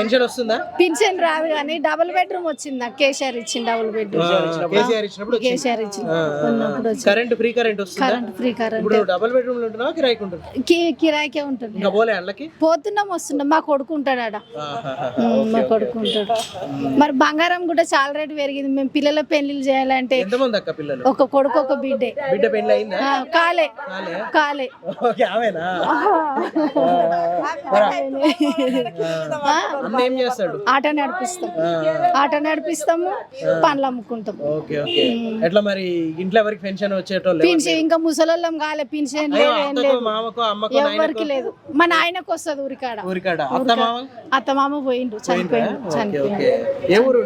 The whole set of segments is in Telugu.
పెన్షన్ వస్తుందా? పింఛన్ రాదు కానీ డబుల్ బెడ్రూమ్ వచ్చింది నాకు కేసీఆర్ ఇచ్చింది డబుల్ బెడ్రూమ్. కేసీఆర్ ఇచ్చినప్పుడు వచ్చింది. కేసీఆర్ ఇచ్చింది కరెంట్ ఫ్రీ కరెంట్ వస్తుందా? Current free current. ఇప్పుడు డబుల్ బెడ్రూమ్లో ఉంటున్నావా కిరాయికి కి- కిరాయికే ఉంటుంది. ఇంకా పోలే పోతున్నాం వస్తున్నాం. మా కొడుకు ఉంటాడు ఆడ. మా కొడుకు ఉంటాడు. మరి బంగారం కూడా చాలా రేటు పెరిగింది. మేము పిల్లల పెళ్ళిళ్ళు చేయాలంటే ఎంతమంది అక్క పిల్లలు? ఒక కొడుకు ఒక బిడ్డే. బిడ్డ పెళ్ళి అయిందా? కాలే. కాలే? కాలే. ఓకే ఆమెనా? ఏం చేస్తాడు? ఆటో నడిపిస్తాం. ఆటో నడిపిస్తాము పండ్లు అమ్ముకుంటాం. Okay okay. ఎట్లా మరి? ఇంట్లో ఎవరికి పెన్షన్ వచ్చేటోళ్ళు పింఛన్ ఇంకా ముసలోళ్ళం కాలే లేదు మామకో అమ్మకో ఎవరికి లేదు. మా నాయనకు వస్తుంది ఊరికాడ. ఊరికాడ. అత్త మామ? అత్త మామ పోయిండు చనిపోయిండు చనిపోయిండు. ఏ ఊరు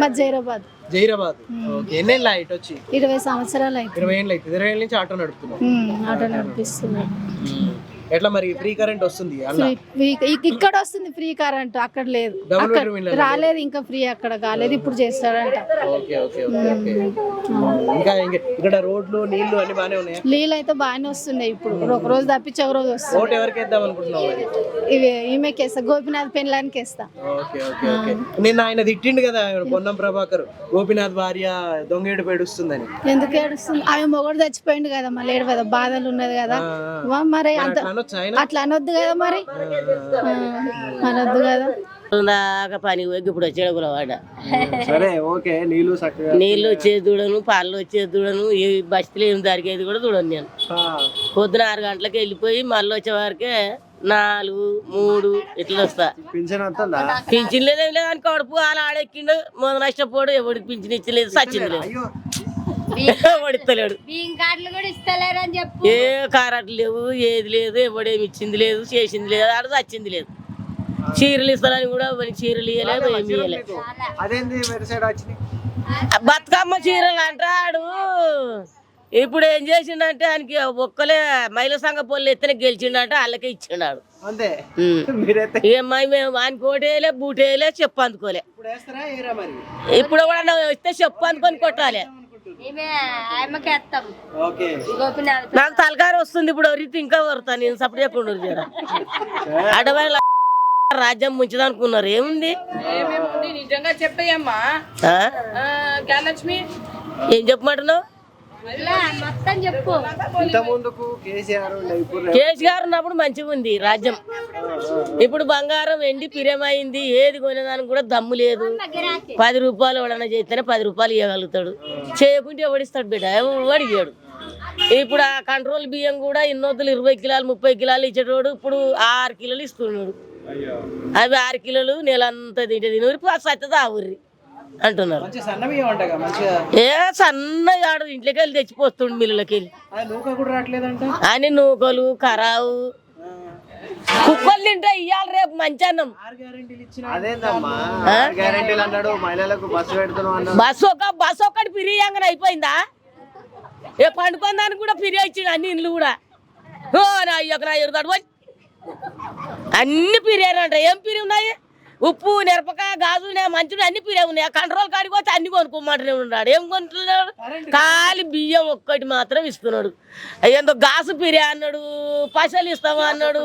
మా జైరాబాద్. జైరాబాద్. ఎన్నేళ్ళ ఇటు వచ్చి ఇరవై సంవత్సరాలు అయితే ఇరవై ఏళ్ళు అయితే ఇరవై ఏళ్ళ నుంచి ఆటో నడుపుతున్నాం ఆటో నడిపిస్తున్నాం. ఎట్లా మరి ఫ్రీ కరెంట్ వస్తుంది ఇక్కడ వస్తుంది ఫ్రీ కరెంట్ అక్కడ లేదు. అక్కడ రాలేదు ఇంకా ఫ్రీ అక్కడ కాలేదు ఇప్పుడు చేస్తాడంట. ఇంకా ఇంకా ఇక్కడ రోడ్లు నీళ్ళు అన్ని బాగానే ఉన్నాయా? నీళ్ళు అయితే బాగానే వస్తున్నాయి ఇప్పుడు. ఒక రోజు తప్పించి ఒక రోజు వస్తుంది. ఓటు ఎవరికి వేద్దాం అనుకుంటున్నావు ఇవి ఈమెకి వేస్తా గోపినాథ్ పెళ్ళానికి వేస్తా. నిన్న ఆయన తిట్టిండు కదా పొన్నం ప్రభాకర్. గోపినాథ్ భార్య దొంగేడు పేడుస్తుందని. ఎందుకు ఏడుస్తుంది? ఆమె మొగడు చచ్చిపోయిండు కదా మళ్ళీ ఏడు బాధలు ఉన్నది కదా. మరి అంత అట్లా అనొద్దు కదా మరి? అనొద్దు కదా. దాకా పని పోయి ఇప్పుడు వచ్చాడు గులవాడ సరే ఓకే చక్కగా నీళ్ళు వచ్చేది చూడను పాలు వచ్చేది చూడను ఈ బస్తీలో ఏం జరిగేది కూడా చూడను నేను. పొద్దున ఆరు గంటలకు వెళ్ళిపోయి మళ్ళీ వచ్చే వరకే నాలుగు మూడు ఇట్లా వస్తా. పింఛన్ పింఛన్ లేదేం లేదు అని కడుపు అలా ఆడెక్కిండు మొద నష్టపోడు ఎవడికి పింఛన్ ఇచ్చలేదు సచ్చింది లేదు. ఎవడిస్తలేడు బియ్యం కార్డులు కూడా ఇస్తలేరు అని చెప్పు. ఏ కారట్లు లేవు ఏది లేదు ఎవడేమి ఇచ్చింది లేదు చేసింది లేదు ఆడ చచ్చింది లేదు. చీరలు ఇస్తానని కూడా చీరలు ఇవ్వలేదు ఏమి ఇవ్వలేదు బతుకమ్మ చీరలు అంటాడు ఇప్పుడు ఏం చేసిండంటే ఆయనకి ఒక్కలే మహిళా సంఘ పొల్లు ఎత్తనే గెలిచిండంటే వాళ్ళకే ఇచ్చిండాడు. మేము ఆయనకి ఓటేయలే బూటేయలే చెప్పు అందుకోలే. ఇప్పుడు వేస్తారా ఏరా మరి? ఇప్పుడు కూడా వస్తే చెప్పు అనుకొని కొట్టాలి. నాకు తలకారు వస్తుంది ఇప్పుడు ఎవరికి ఇంకా వరుతా నేను సపరేట్ చెప్పకుండా జర. అడవాళ్ళ రాజ్యం ముంచదనుకున్నారు ఏముంది? నిజంగా గ్యాలక్ష్మి ఏం చెప్పమంటున్నావు? ఇలా మొత్తం చెప్పు. ఇంత ముందుకు కేసీఆర్ ఉన్నప్పుడు మంచిగా ఉంది రాజ్యం. ఇప్పుడు బంగారం ఎండి పిరమైంది ఏది కొనేదానికి కూడా దమ్ము లేదు. పది రూపాయలు ఎవడన్నా చేస్తేనే పది రూపాయలు ఇవ్వగలుగుతాడు. చేయకుంటే ఎవడిస్తాడు బిడ్డ? ఎవడు ఇవ్వడు ఇప్పుడు ఆ కంట్రోల్ బియ్యం కూడా ఇన్నొద్దులు ఇరవై కిలోలు ముప్పై కిలోలు ఇచ్చేటోడు ఇప్పుడు ఆరు కిలోలు ఇస్తున్నాడు. అవి ఆరు కిలోలు నెలంతా తింటే తినూరి సత్యత ఆవుర్రి అంటున్నారు. ఏ సన్నగా ఆడు ఇంట్లోకి వెళ్ళి తెచ్చిపోతుండు మిల్లులకి వెళ్ళి. అని నూకలు ఖరావు కుక్కలు తింటే ఇయ్యాలి రేపు మంచి అన్నం ఆరు గ్యారెంటీలు ఇచ్చిన అదేందమ్మా? ఆరు గ్యారెంటీలు అన్నాడు మహిళలకు బస్సు ఒక బస్సు ఒక్కటి ఫిరియంగా అయిపోయిందా? ఏ పండుకొని దానికి కూడా ఫిరి ఇచ్చిండు అన్ని ఇండ్లు కూడా. ఓ నా అయ్యొక నా ఎరుగాడు పోయి. అన్ని పిరియారంట ఏం పిరి ఉన్నాయి? ఉప్పు మిరపకాయ గాజు మంచుడు అన్ని ఉన్నాయి. కంట్రోల్ కాడికి పోతే అన్ని కొనుక్కోమంటూనే ఉన్నాడు. ఏం కొంటున్నాడు ఖాళీ బియ్యం ఒక్కటి మాత్రం ఇస్తున్నాడు. ఏందో గాసు పిరే అన్నాడు పైసలు ఇస్తావా అన్నాడు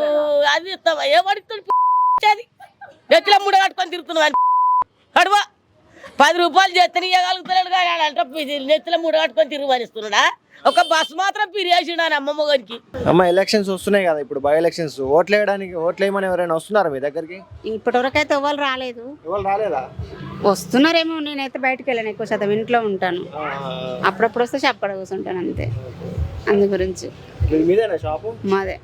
అది ఇస్తావా? ఏ పడుతుంది అది. ఎట్లా ముడ కట్టుకొని తిరుగుతున్నావు అని అడువా పది రూపాయలు చేస్తేనే ఇవ్వగలుగుతున్నాడు కానీ అంటే నెత్తిలో మూడు కట్టుకొని తిరుగుమనిస్తున్నాడా ఒక బస్ మాత్రం పిరియేసిండు ఆయన అమ్మమ్మ గారికి అమ్మ ఎలక్షన్స్ వస్తున్నాయి కదా ఇప్పుడు బై ఎలక్షన్స్ ఓట్లు వేయడానికి ఓట్లు వేయమని ఎవరైనా వస్తున్నారా మీ దగ్గరికి? ఇప్పటివరకు అయితే ఎవరు రాలేదు. ఎవరు రాలేదా? వస్తున్నారేమో నేనైతే బయటకు వెళ్ళాను ఎక్కువ శాతం ఇంట్లో ఉంటాను. అప్పుడప్పుడు వస్తే షాప్ కాడ కూర్చుంటాను అంతే. అందు గురించి. ఇది మీదేనా షాపు? మాదే.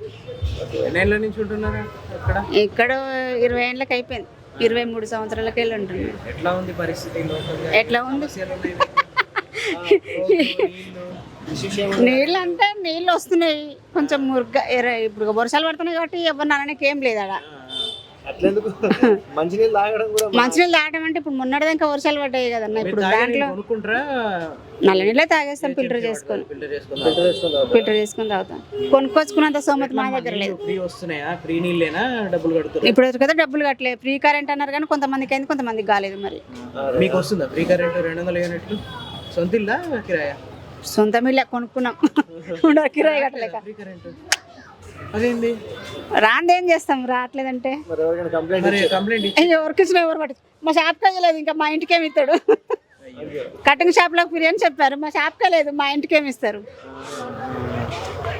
ఇక్కడ ఇరవై ఏళ్ళకి అయిపోయింది. ఇరవై మూడు సంవత్సరాలకి వెళ్ళి ఉంటున్నాను ఎట్లా ఉంది పరిస్థితి? ఎట్లా ఉంది? నీళ్ళు. అంటే నీళ్ళు వస్తున్నాయి కొంచెం మురుగ్గా ఎర్ర- ఇప్పుడు వర్షాలు పడుతున్నాయి కాబట్టి ఎవరు నాన్నకి ఏం లేదు ఆడ అట్లెందుకు? మంచినీళ్ళు తాగడం కూడా మంచినీళ్ళు తాగడం అంటే ఇప్పుడు మొన్నటిదాకా వర్షాలు పడ్డాయి కదన్న ఇప్పుడు దాంట్లో నల్ల నీళ్ళే తాగేస్తాం ఫిల్టర్ చేసుకొని. ఫిల్టర్ చేసుకొని తాగుతాం. కొనుక్కొచ్చుకున్నంత సోమతి మా దగ్గర లేదు. ఫ్రీ వస్తున్నాయా? ఫ్రీ నీళ్ళేనా? డబ్బులు కడుతున్నారు ఇప్పుడు కదా డబ్బులు కట్టలేదు ఫ్రీ కరెంట్ అన్నారు కానీ కొంతమందికి అయింది కొంతమందికి కాలేదు మరి. మీకు వస్తుందా? ఫ్రీ కరెంట్ రెండు వందల యూనిట్లు? సొంత ఇల్లా కిరాయా? సొంత మిల్ల కొనుక్కున్నాం. కిరాయి కట్టలేక. Free current. అదేంది? రాంది ఏం చేస్తాం? రావట్లేదంటే. మరి ఎవరికైనా కంప్లైంట్ మరి కంప్లైంట్ ఇచ్చి అయ్యో, ఎవరికి ఇచ్చిన ఎవరు పట్టు మా షాప్కి వెళ్ళలేదు ఇంకా మా ఇంటికి ఏమి ఇస్తాడు? కటింగ్ షాప్లోకి ఫ్రీ అని చెప్పారు మా షాప్కే లేదు మా ఇంటికి ఏమి ఇస్తారు?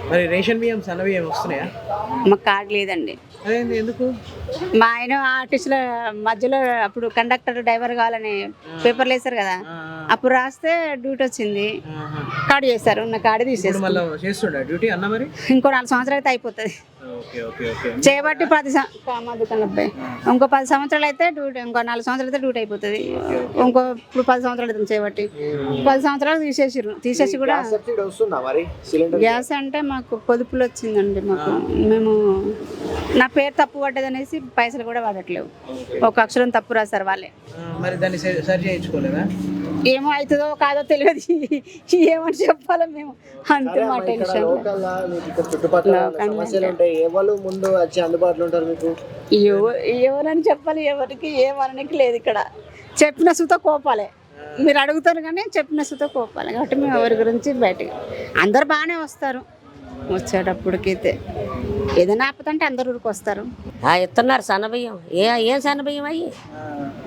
మరి రేషన్ బియ్యం సన్న బియ్యం వస్తున్నాయా? మాకు కార్డు లేదండి. అదేంది ఎందుకు? మా ఆయన ఆర్టిస్టుల మధ్యలో అప్పుడు కండక్టర్ డ్రైవర్ కావాలని పేపర్లు వేశారు కదా. అప్పుడు రాస్తే డ్యూటీ వచ్చింది. కార్డు చేశారు ఉన్న కార్డు తీసేసి. మళ్ళీ చేస్తుండ? డ్యూటీ అన్న మరి? ఇంకో నాలుగు సంవత్సరాలు అయితే అయిపోతుంది. Okay okay okay. చేయబట్టి పది సం- మా దుకాణం అబ్బాయి ఇంకో పది సంవత్సరాలు అయితే డ్యూటీ ఇంకో నాలుగు సంవత్సరాలు అయితే డ్యూటీ అయిపోతుంది. ఇంకో ఇప్పుడు పది సంవత్సరాలు అవుతుంది చేయబట్టి పది సంవత్సరాలు తీసేసిర్రు. తీసేసి కూడా సబ్సిడీ వస్తుందా మరి? సిలిండర్ గ్యాస్ అంటే మాకు పొదుపులు వచ్చిందండి మాకు. మేము నా పేరు తప్పు పడ్డది అనేసి పైసలు కూడా వాడట్లేవు ఒక అక్షరం తప్పు రాశారు వాళ్ళే. మరి దాన్ని సరి చేయించుకోలేదా? ఏమో అవుతుందో కాదో తెలియదు. ఏమని చెప్పాలో మేము అంతే మా టెన్షన్. ముందు వచ్చి అందుబాటులో ఉంటారు మీకు? ఎవ- ఎవరని చెప్పాలి ఎవరికి ఏమనడానికి లేదు ఇక్కడ. చెప్పిన సుత కోపాలే. మీరు అడుగుతారు కానీ చెప్పిన సుత కోపాలి. కాబట్టి మేము ఎవరి గురించి బయటకు అందరు బాగానే వస్తారు. వచ్చేటప్పటికైతే. ఏదైనా ఆపుతుంటే అందరు ఊరికి వస్తారు. ఆ ఇస్తున్నారు సన్నబియ్యం. ఏ ఏం సన్నబియ్యం అయ్యి?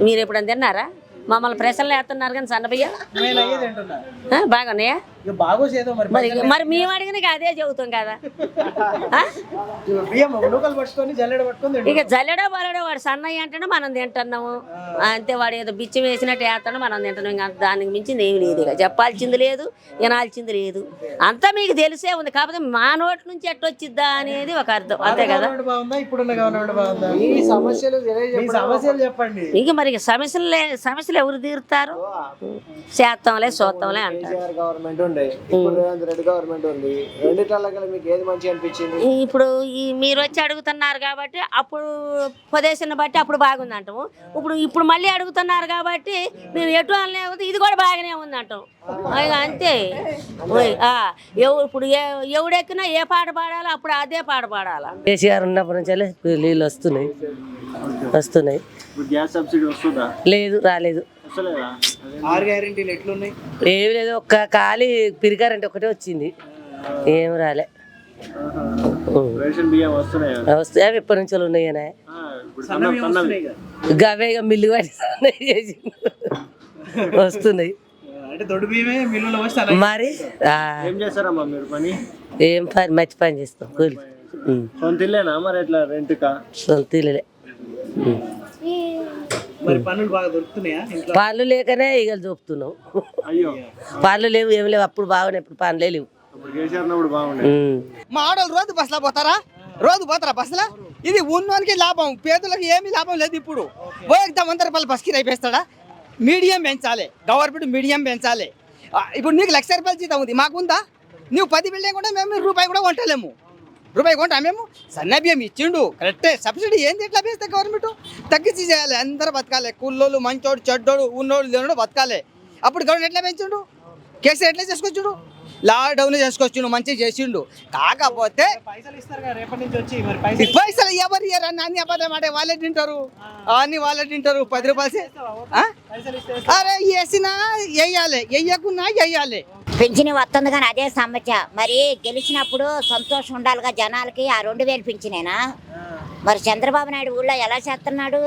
మీరు ఎప్పుడైనా తిన్నారా? మమ్మల్ని ప్రశ్నలు వేస్తున్నారు కానీ సన్నబియ్యం? బాగున్నాయా? ఇక బాగోసేదో మరి మేము అడిగిన. అదే చెబుతాం కదా. ఆ? బియ్యం నూకలు పట్టుకొని జల్లెడ పట్టుకొని తింటాం. ఇక జల్లెడో బలడో వాడు సన్నయ్య అంటేనే మనం తింటున్నాము. అంతే వాడు ఏదో బిచ్చం వేసినట్టు వేస్తాడు మనం తింటున్నాం. ఇంకా దానికి మించింది ఏమి లేదు ఇక. చెప్పాల్సింది లేదు వినాల్సింది లేదు. అంతా మీకు తెలిసే ఉంది. కాకపోతే మా నోటి నుంచి ఎట్టొచ్చిద్దా అనేది ఒక అర్థం. అంతే కదా? గవర్నమెంట్ బాగుందా? ఇప్పుడున్న గవర్నమెంట్ బాగుందా? ఈ సమస్యలు సమస్యలు చెప్పండి. ఇంక మరి సమస్యలు సమస్యలు ఎవరు తీరుతారు? చేస్తాంలే చూస్తాంలే అంటారు. గవర్నమెంట్ ఉండే. ఇప్పుడు రేవంత్ రెడ్డి గవర్నమెంట్ ఉంది. రెండిట్ల కలిసి మీకు ఏది మంచి అనిపించింది? ఇప్పుడు ఈ మీరు వచ్చి అడుగుతున్నారు కాబట్టి అప్పుడు ప్రదేశాన్ని బట్టి అప్పుడు బాగుంది అంటాము. ఇప్పుడు ఇప్పుడు మళ్ళీ అడుగుతున్నారు కాబట్టి మేము ఎటు అనలేకపోతే ఇది కూడా బాగానే ఉంది అంటాం అంతే. ఓయ్, ఆ, ఎవ- ఇప్పుడు ఏ ఎవడెక్కినా ఏ పాట పాడాలో అప్పుడు అదే పాట పాడాలా? కేసీఆర్ ఉన్నప్పటి నుంచి నీళ్ళు వస్తున్నాయి. వస్తున్నాయి. ఇప్పుడు గ్యాస్ సబ్సిడీ వస్తుందా? లేదు రాలేదు. ఆరు గ్యారెంటీలు ఎట్లున్నాయి? ఏమి లేదు ఒక్క ఖాళీ పిరికారంటే ఒకటే వచ్చింది. ఏం రాలే. వస్తాయి అవి ఎప్పటి నుంచో ఉన్నాయనే. గవే ఇక మిల్లు పట్టి వస్తున్నాయి. మరి ఏం చేస్తారమ్మా మీరు పని? మంచి పని చేస్తాం కూలి. సొంత ఇల్లేనా మరి ఎట్లా రెంట్కా? సొంత. మరి పనులు బాగా దొరుకుతున్నాయా ఇంట్లో? పాలు లేకనే ఈగలు చూపుతున్నాం. అయ్యో. పాలు లేవు ఏమి లేవు. అప్పుడు బాగున్నాయి ఇప్పుడు పాలే లేవు. ఇప్పుడు బాగుండే. మా ఆడవాళ్ళు రోజు బస్సులో పోతారా? రోజు పోతారా బస్సులో? ఇది ఉన్నోనికి లాభం పేదలకు ఏమీ లాభం లేదు ఇప్పుడు. పోయేద్దాం వంద రూపాయలు బస్కి రైపేస్తాడా మీడియం పెంచాలి గవర్నమెంట్ మీడియం పెంచాలి. ఆ, ఇప్పుడు నీకు లక్ష రూపాయలు జీతం ఉంది మాకుందా? నువ్వు పది బిల్డింగ్ కూడా మేము రూపాయి కూడా కొంటలేము. రూపాయి కొంటా మేము? సన్న బియ్యం ఇచ్చిండు. కరెక్టే. సబ్సిడీ ఏంది ఎట్లా వేస్తే గవర్నమెంట్? తగ్గించి చేయాలి. అందరూ బతకాలి. కుల్లోళ్ళు మంచోడు చెడ్డోడు ఉన్నోడు లేనోడు బతకాలి. అప్పుడు గవర్నమెంట్ ఎట్లా పెంచిండు? కేసీఆర్ ఎట్లా చేసుకొచ్చుడు? లాక్డౌన్ చేసుకొచ్చిండు మంచిగా చేసిండు. కాకపోతే పైసలు ఇస్తారు కదా రేపటి నుంచి వచ్చి మరి ఈ పైసలు పైసలు ఎవరు ఇయ్యరని అన్ని? అబద్ధం అంటే వాళ్ళే తింటారు. అన్ని వాళ్ళే తింటారు. పది రూపాయలు ఆ? పైసలు ఇస్తే అరే వేసినా వేయాలి. వేయకున్నా వేయాలి. పింఛని వస్తుంది కానీ అదే సమస్య. మరి గెలిచినప్పుడు సంతోషం ఉండాలిగా జనాలకి. ఆ రెండు వేలు పింఛనేనా? మరి చంద్రబాబు నాయుడు ఊళ్ళో ఎలా చేస్తున్నాడు?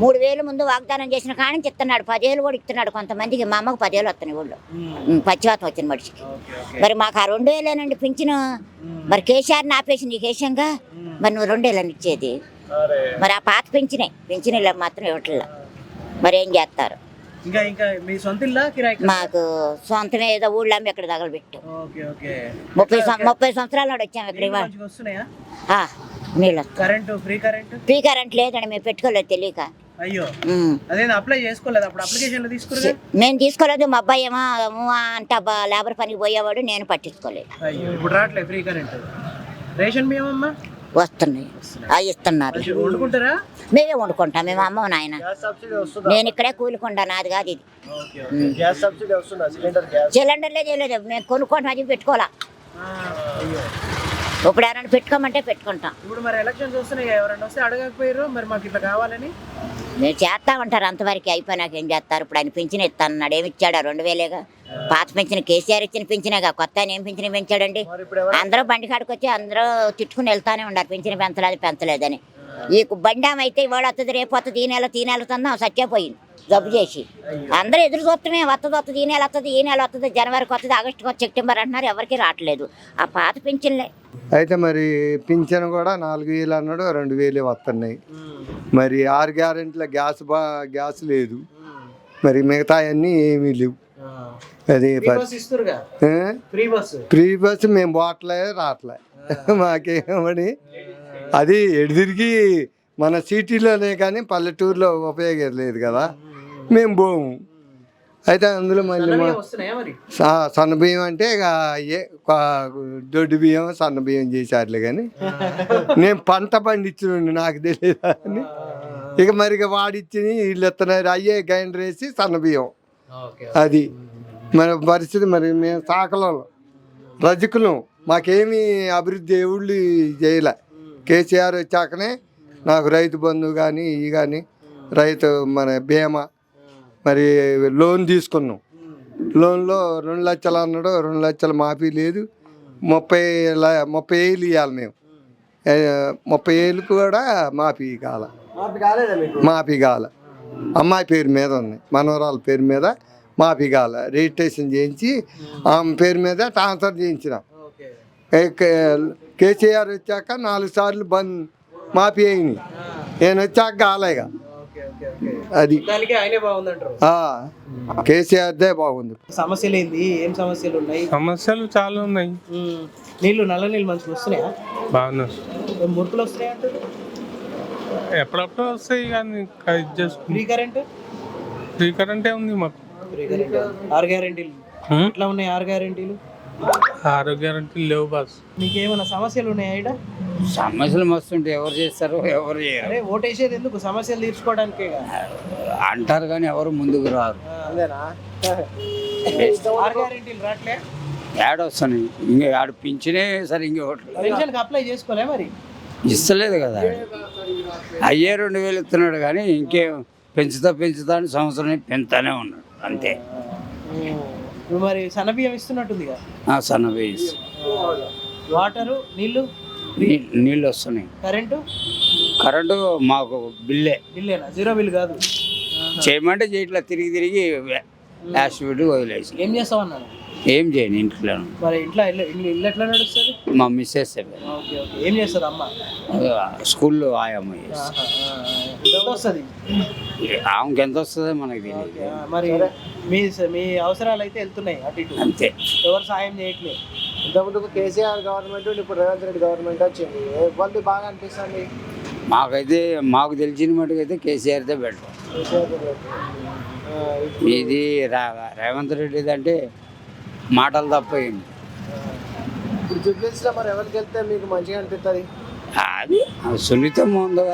మూడు వేలు ముందు వాగ్దానం చేసిన కాడి నుంచి ఇస్తున్నాడు. పదేళ్ళు కూడా ఇస్తున్నాడు కొంతమందికి. మా అమ్మకు పదేళ్ళు వస్తున్నాయి ఊళ్ళో. పచ్చివాతం వచ్చిన మనిషికి. మరి మాకు ఆ రెండు వేలేనండి పింఛను. మరి కేసీఆర్ని ఆపేసింది ఈ కేశంగా. మరి నువ్వు రెండేళ్ళని ఇచ్చేది. మరి ఆ పాత పెంచినే పెంచినీళ్ళకి మాత్రం ఇవ్వట్లే మరి ఏం చేస్తారు? ఇంకా ఇంకా మీ సొంత ఇల్లా కిరాయి మాకు సొంతమే ఏదో ఊళ్ళో అమ్మి ఇక్కడ తగలబెట్టు. ముప్పై ముప్పై సంవత్సరాల వచ్చాము ఇక్కడ నీళ్ళు ఫ్రీ కరెంట్ లేదండి మేము పెట్టుకోలేదు తెలియక. అయ్యో. అదే అప్లై చేసుకోలేదు. అప్పుడు అప్లికేషన్లు తీసుకురు మేము తీసుకోలేదు. మా అబ్బాయి ఏమో అంటే లేబర్ పనికి పోయేవాడు నేను పట్టించుకోలేదు. అయ్యో ఇప్పుడు రావట్లేదు ఫ్రీ కరెంట్. రేషన్ బియ్యం అమ్మా? వస్తున్నాయి. అవి ఇస్తున్నారు. వండుకుంటారా? మేమే వండుకుంటాం. మేము అమ్మ నాయన. నేను ఇక్కడే కూలుకుంటా నాది కాదు ఇది. సిలిండర్లే చేయలేదు. మేము కొనుక్కుంటాం అది పెట్టుకోవాలా. ఇప్పుడు ఎవరైనా పెట్టుకోమంటే పెట్టుకుంటాం. ఇప్పుడు మరి ఎలక్షన్స్ వస్తున్నాయి ఎవరైనా వస్తే అడగకపోయారు మరి మాకు ఇట్లా కావాలని? నేను చేస్తామంటారు అంతవరకు అయిపోయినాక ఏం చేస్తారు? ఇప్పుడు ఆయన పింఛన్ ఇస్తానన్నాడు ఏమి ఇచ్చాడు? రెండు వేలేగా? పాత పింఛన్ కేసీఆర్ ఇచ్చిన పింఛనేగా? కొత్త ఆయన ఏం పింఛన్ పెంచాడండి? అందరూ బండి కాడికి వచ్చి అందరూ తిట్టుకుని వెళ్తానే ఉన్నారు. పింఛన్ పెంచలేదు పెంచలేదని. ఈ బండాం అయితే ఇవాళ వస్తుంది రేపు వస్తుంది ఈ నెల ఈ నెల వస్తుందా సత్యపోయింది జబ్బు చేసి. అందరూ ఎదురు చూస్తమే వస్తుంది వస్తుంది ఈ నెల వస్తుంది ఈ నెల వస్తుంది జనవరికి వస్తుంది ఆగస్టుకి వస్తుంది సెప్టెంబర్ అంటున్నారు ఎవరికి రావట్లేదు. ఆ పాత పింఛన్లే. అయితే మరి పింఛన్ కూడా నాలుగు వేలు అన్నాడు రెండు వేలు వస్తున్నాయి మరి ఆరు గ్యారెంటీల గ్యాస్ బా గ్యాస్ లేదు. మరి మిగతా అన్నీ ఏమీ లేవు. అది ఫ్రీ బస్ ఇస్తురుగా ఫ్రీ బస్? ఫ్రీ బస్ మేము పోవట్లే రావట్లే మాకేమని? అది ఎడు తిరిగి మన సిటీలోనే కానీ పల్లెటూరులో ఉపయోగం లేదు కదా. మేము పోము. అయితే అందులో మళ్ళీ మరి? సన్న బియ్యం అంటే ఇక ఏ కా- దొడ్డు బియ్యం సన్న బియ్యం చేశారులే కానీ. నేను పంట పండించిన నాకు తెలియదు అని. ఇక మరి ఇక వాడిచ్చి వీళ్ళు ఎత్తున్నారు అయ్యే గ్రైండర్ వేసి సన్న బియ్యం అది. మన పరిస్థితి మరి మేము సాకలం రజకులం. మాకేమీ అభివృద్ధి ఎవళ్ళు చేయలే. కేసీఆర్ వచ్చాకనే నాకు రైతు బంధు కానీ ఇవి కానీ రైతు మన బీమా మరి లోన్ తీసుకున్నాం. లోన్లో రెండు లక్షలు అన్నాడు రెండు లక్షలు మాఫీ లేదు. ముప్పై ల- ముప్పై ఏళ్ళు ఇవ్వాలి మేము. ముప్పై ఏళ్ళకు కూడా మాఫీ కాల. మాఫీ కాల. అమ్మాయి పేరు మీద ఉంది మనవరాల పేరు మీద మాఫీ కాల. రిజిస్ట్రేషన్ చేయించి ఆమె పేరు మీద ట్రాన్స్ఫర్ చేయించిన. కేసీఆర్ వచ్చాక నాలుగు సార్లు బంద్ మాఫీ అయింది నేను వచ్చాక కాలేగా అది. దానికి ఆయనే బాగుందంటారు. ఆ, కేసీఆర్దే బాగుంది. సమస్యలు ఏంది ఏం సమస్యలు ఉన్నాయి సమస్యలు చాలా ఉన్నాయి. నీళ్ళు నల్ల నీళ్ళు మంచిగా వస్తున్నాయా? బాగున్నాయి ఏం మురుకులు వస్తున్నాయి అంటారు? ఎప్పుడప్పుడు వస్తాయి కానీ ఫ్రీ కరెంట్ ఫ్రీ కరెంటే ఉంది మాకు. ఫ్రీ కరెంట్ ఆరు గ్యారెంటీలు? ఎట్లా ఉన్నాయి ఆరు గ్యారెంటీలు ఆరోగ్య గ్యారంటీ లేవు బాస్. మీకు ఏమైనా సమస్యలు ఉన్నాయా ఈడ సమస్యలు మస్తుంటే ఎవరు చేస్తారు ఎవరు చేయరు. అరే ఓటేసేది ఎందుకు? సమస్యలు తీర్చుకోవడానికే అంటారు కానీ ఎవరు ముందుకు రారు. అంతేనా? ఆరు గ్యారెంటీలు రావట్లే ఏడొస్తాను ఇంక ఆడు పింఛనే సరే ఇంకొకటి పెన్షన్కి అప్లై చేసుకోలే మరి? ఇస్తలేదు కదా. అయ్యే రెండు వేలు ఇస్తున్నాడు కానీ ఇంకేం పెంచుతా పెంచుతా అని సంవత్సరం పెంచుతానే ఉన్నాడు. అంతే. ఇప్పుడు మరి సన్నబియ్యం ఇస్తున్నట్టుందిగా ఆ సన్న వేసి వాటరు నీళ్ళు నీళ్ళు వస్తున్నాయి. కరెంటు? కరెంటు మాకు బిల్లే. బిల్లేనా? జీరో బిల్ కాదు. చేయమంటే చేయట్లా తిరిగి తిరిగి లాస్ట్ పెట్టి వదిలేసి. ఏం చేస్తావు అన్నాను ఏం చేయను ఇంట్లో. మరి ఇంట్లో ఇల్లు ఎట్లా నడుస్తుంది? మా మిస్సెస్ ఏం చేస్తుంది అమ్మ? స్కూల్లో ఆయమ్మ వస్తుంది? ఆమెకి ఎంత వస్తుందో మనకు తెలియదు. మరి మీ మీ అవసరాలు అయితే వెళ్తున్నాయి అటు ఇటు. అంతే. ఎవరు సాయం చేయట్లేదు. ఇంతకుముందు కేసీఆర్ గవర్నమెంట్ ఇప్పుడు రేవంత్ రెడ్డి గవర్నమెంట్ వచ్చింది. ఇబ్బంది బాగా అనిపిస్తుంది? మాకైతే మాకు తెలిసిన మటుకైతే కేసీఆర్దే బెటర్. ఇది రా- రేవంత్ రెడ్డిది అంటే మాటలు తప్ప ఏం ఇప్పుడు జూబ్లీస్లో మరి ఎవరికి వెళ్తే మీకు మంచిగా అనిపిస్తుంది అది సున్నితం ఉందా